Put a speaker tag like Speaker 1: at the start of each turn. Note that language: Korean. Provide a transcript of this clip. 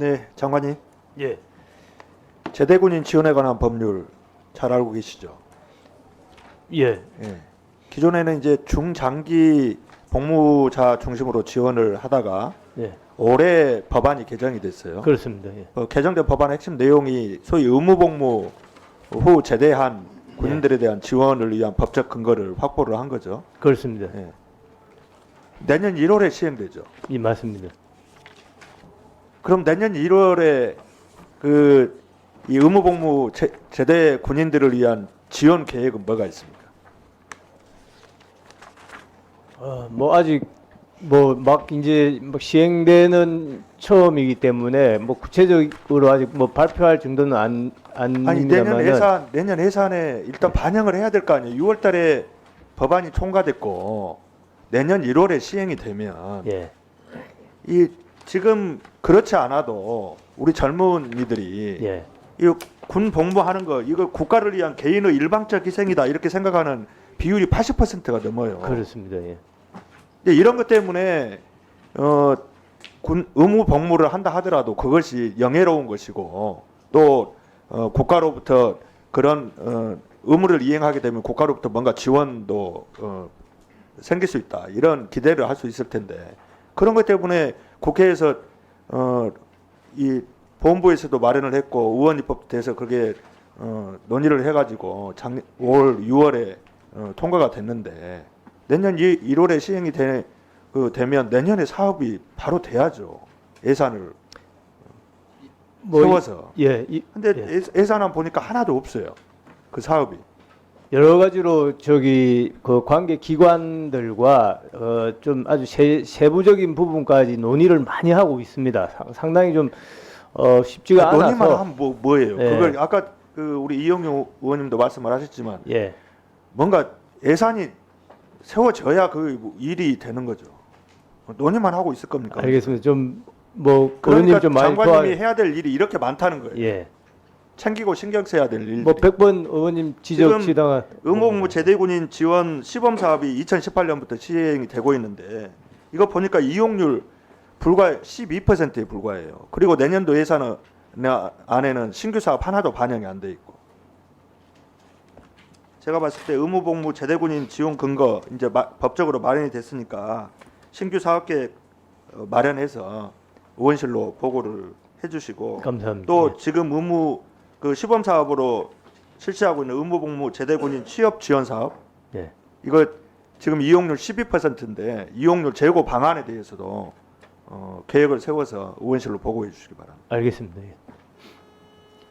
Speaker 1: 네, 장관님.
Speaker 2: 예,
Speaker 1: 제대군인 지원에 관한 법률 잘 알고 계시죠?
Speaker 2: 예,
Speaker 1: 예. 기존에는 이제 중장기 복무자 중심으로 지원을 하다가
Speaker 2: 예,
Speaker 1: 올해 법안이 개정이 됐어요.
Speaker 2: 그렇습니다. 예,
Speaker 1: 어, 개정된 법안의 핵심 내용이 소위 의무복무 후 제대한 군인들에 대한 지원을 위한 법적 근거를 확보를 한 거죠.
Speaker 2: 그렇습니다.
Speaker 1: 예. 내년 1월에 시행되죠.
Speaker 2: 이 맞습니다.
Speaker 1: 그럼 내년 1월에 그 이 의무복무 제, 제대 군인들을 위한 지원 계획은 뭐가 있습니까?
Speaker 2: 어, 뭐 아직 뭐 막 이제 막 시행되는 처음이기 때문에 뭐 구체적으로 아직 뭐 발표할 정도는 안
Speaker 1: 아니 내년
Speaker 2: 아닙니다만은
Speaker 1: 예산 내년 예산에 일단 반영을 해야 될 거 아니에요. 6월달에 법안이 통과됐고 내년 1월에 시행이 되면
Speaker 2: 예,
Speaker 1: 이 지금 그렇지 않아도 우리 젊은이들이
Speaker 2: 예,
Speaker 1: 이군 복무하는 거 이거 국가를 위한 개인의 일방적 희생이다 이렇게 생각하는 비율이 80%가 넘어요.
Speaker 2: 그렇습니다. 예,
Speaker 1: 근데 이런 것 때문에 어, 군 의무 복무를 한다 하더라도 그것이 영예로운 것이고 또 어, 국가로부터 그런 어, 의무를 이행하게 되면 국가로부터 뭔가 지원도 어, 생길 수 있다 이런 기대를 할 수 있을 텐데 그런 것 때문에 국회에서 어, 이 보험부에서도 마련을 했고 의원 입법도 돼서 그게 어, 논의를 해가지고 작 5월 6월에 어, 통과가 됐는데 내년 1, 1월에 시행이 되, 그 되면 내년에 사업이 바로 돼야죠 예산을
Speaker 2: 뭐
Speaker 1: 세워서
Speaker 2: 이- 예, 이,
Speaker 1: 근데
Speaker 2: 예.
Speaker 1: 예. 예산안 보니까 하나도 없어요 그 사업이
Speaker 2: 여러 가지로 저기 그 관계 기관들과 어, 좀 아주 세, 세부적인 부분까지 논의를 많이 하고 있습니다. 상- 상당히 좀 어, 쉽지가
Speaker 1: 논의만
Speaker 2: 않아서
Speaker 1: 하면 뭐 뭐예요
Speaker 2: 예.
Speaker 1: 그걸 아까 그 우리 이영용 의원님도 말씀을 하셨지만
Speaker 2: 예,
Speaker 1: 뭔가 예산이 세워져야 그 일이 되는 거죠 논의만 하고 있을 겁니까
Speaker 2: 알겠습니다. 좀뭐
Speaker 1: 그러니까
Speaker 2: 의원님 좀 많이 도와
Speaker 1: 장관님이 해야 될 일이 이렇게 많다는 거예요.
Speaker 2: 예.
Speaker 1: 챙기고 신경 써야 될 일들이.
Speaker 2: 뭐 100번 의원님 지적
Speaker 1: 지금
Speaker 2: 시당한
Speaker 1: 의무복무 제대군인 지원 시범 사업이 2018년부터 시행이 되고 있는데 이거 보니까 이용률 불과 12%에 불과해요. 그리고 내년도 예산 안에는 신규 사업 하나도 반영이 안 돼 있고. 제가 봤을 때 의무복무 제대군인 지원 근거 이제 마- 법적으로 마련이 됐으니까 신규 사업 계획 어, 마련해서 의원실로 보고를 해주시고
Speaker 2: 감사합니다.
Speaker 1: 또 지금 의무 그 시범 사업으로 실시하고 있는 의무복무 제대군인 취업 지원 사업
Speaker 2: 예.
Speaker 1: 이거 지금 이용률 12%인데 이용률 제고 방안에 대해서도 어, 계획을 세워서 의원실로 보고해 주시기 바랍니다.
Speaker 2: 알겠습니다. 예.